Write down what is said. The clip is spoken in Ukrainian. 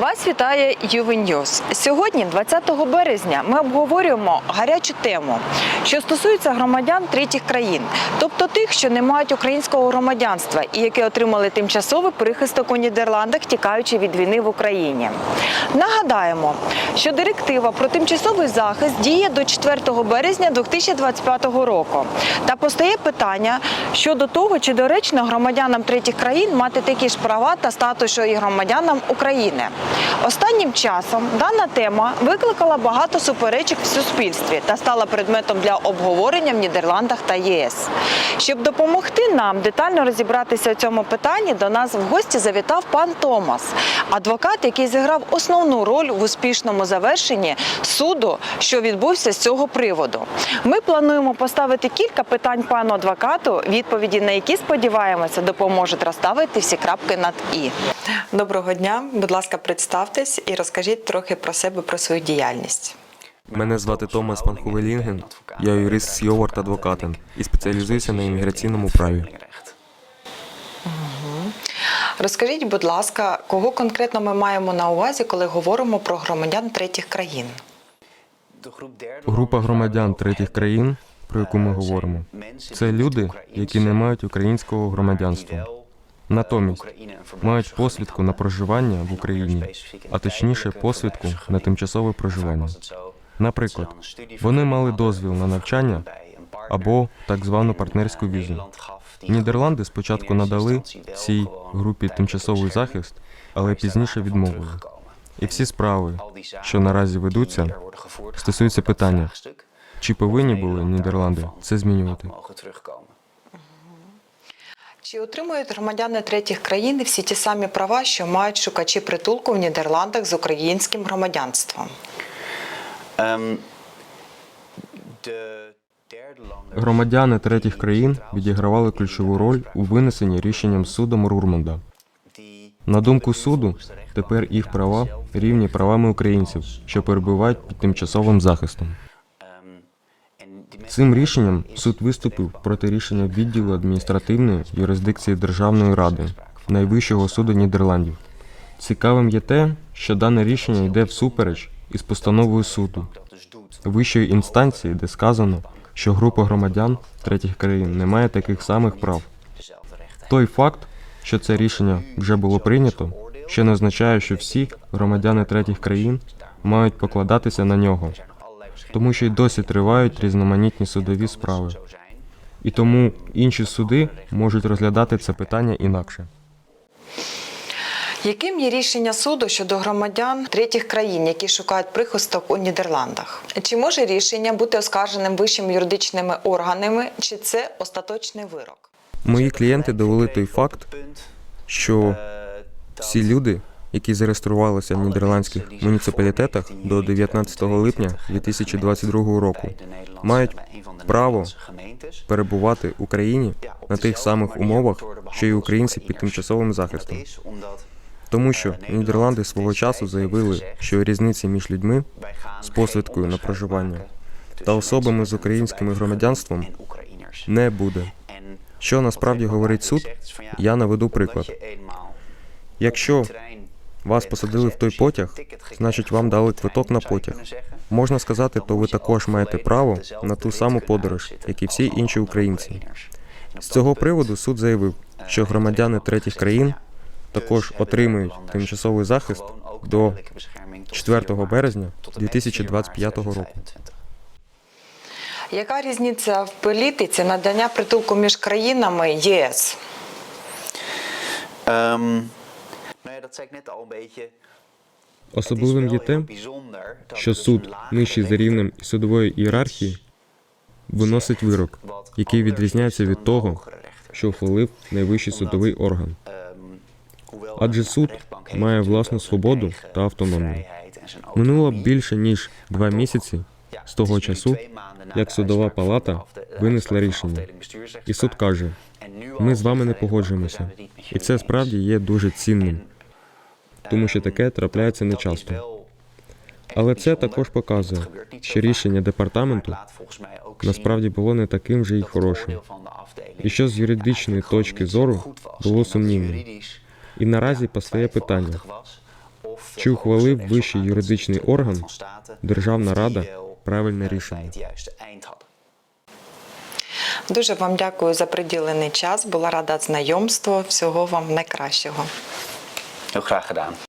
Вас вітає Ювеньюз. Сьогодні, 20 березня, ми обговорюємо гарячу тему, що стосується громадян третіх країн, тобто тих, що не мають українського громадянства і які отримали тимчасовий прихисток у Нідерландах, тікаючи від війни в Україні. Нагадаємо, що директива про тимчасовий захист діє до 4 березня 2025 року. Та постає питання щодо того, чи доречно громадянам третіх країн мати такі ж права та статус, що і громадянам України. Останнім часом дана тема викликала багато суперечок в суспільстві та стала предметом для обговорення в Нідерландах та ЄС. Щоб допомогти нам детально розібратися у цьому питанні, до нас в гості завітав пан Томас, адвокат, який зіграв основну роль в успішному завершенні суду, що відбувся з цього приводу. Ми плануємо поставити кілька питань пану адвокату, відповіді на які сподіваємося допоможуть розставити всі крапки над і. Доброго дня, будь ласка, представтесь і розкажіть трохи про себе, про свою діяльність. Мене звати Томас Ван Хувелінген. Я юрист з Адвокатен і спеціалізуюся на імміграційному праві. Розкажіть, будь ласка, кого конкретно ми маємо на увазі, коли говоримо про громадян третіх країн? Група громадян третіх країн, про яку ми говоримо, це люди, які не мають українського громадянства. Натомість мають посвідку на проживання в Україні, а точніше посвідку на тимчасове проживання. Наприклад, вони мали дозвіл на навчання або так звану партнерську візу. Нідерланди спочатку надали цій групі тимчасовий захист, але пізніше відмовили. І всі справи, що наразі ведуться, стосуються питання, чи повинні були Нідерланди це змінювати. Чи отримують громадяни третіх країн всі ті самі права, що мають шукачі притулку в Нідерландах з українським громадянством? Громадяни третіх країн відігравали ключову роль у винесенні рішенням судом Рурмонда. На думку суду, тепер їх права рівні правами українців, що перебувають під тимчасовим захистом. Цим рішенням суд виступив проти рішення відділу адміністративної юрисдикції Державної ради найвищого суду Нідерландів. Цікавим є те, що дане рішення йде всупереч із постановою суду вищої інстанції, де сказано, що група громадян третіх країн не має таких самих прав. Той факт, що це рішення вже було прийнято, ще не означає, що всі громадяни третіх країн мають покладатися на нього, тому що й досі тривають різноманітні судові справи. І тому інші суди можуть розглядати це питання інакше. Яким є рішення суду щодо громадян третіх країн, які шукають прихисток у Нідерландах? Чи може рішення бути оскарженим вищими юридичними органами, чи це остаточний вирок? Мої клієнти довели той факт, що всі люди, які зареєструвалися в нідерландських муніципалітетах до 19 липня 2022 року, мають право перебувати в Україні на тих самих умовах, що й українці під тимчасовим захистом. Тому що Нідерланди свого часу заявили, що різниці між людьми з посвідкою на проживання та особами з українським громадянством не буде. Що насправді говорить суд, я наведу приклад. Якщо вас посадили в той потяг, значить вам дали квиток на потяг. Можна сказати, то ви також маєте право на ту саму подорож, як і всі інші українці. З цього приводу суд заявив, що громадяни третіх країн також отримують тимчасовий захист до 4 березня 2025 року. Яка різниця в політиці надання притулку між країнами ЄС? Ja, dat zei ik net al een beetje. Особливим є те, що суд нижчий за рівнем судової ієрархії виносить вирок, який відрізняється від того, що ухвалив найвищий судовий орган. Адже суд має власну свободу та автономію. Минуло більше ніж два місяці з того часу, як судова палата винесла рішення, і суд каже: ми з вами не погоджуємося, і це справді є дуже цінним, тому що таке трапляється нечасто. Але це також показує, що рішення департаменту насправді було не таким же й хорошим, і що з юридичної точки зору було сумнівним. І наразі постає питання: Чи ухвалив вищий юридичний орган, Державна Рада, правильне рішення? Дуже вам дякую за приділений час. Була рада знайомству. Всього вам найкращого. Heel graag gedaan.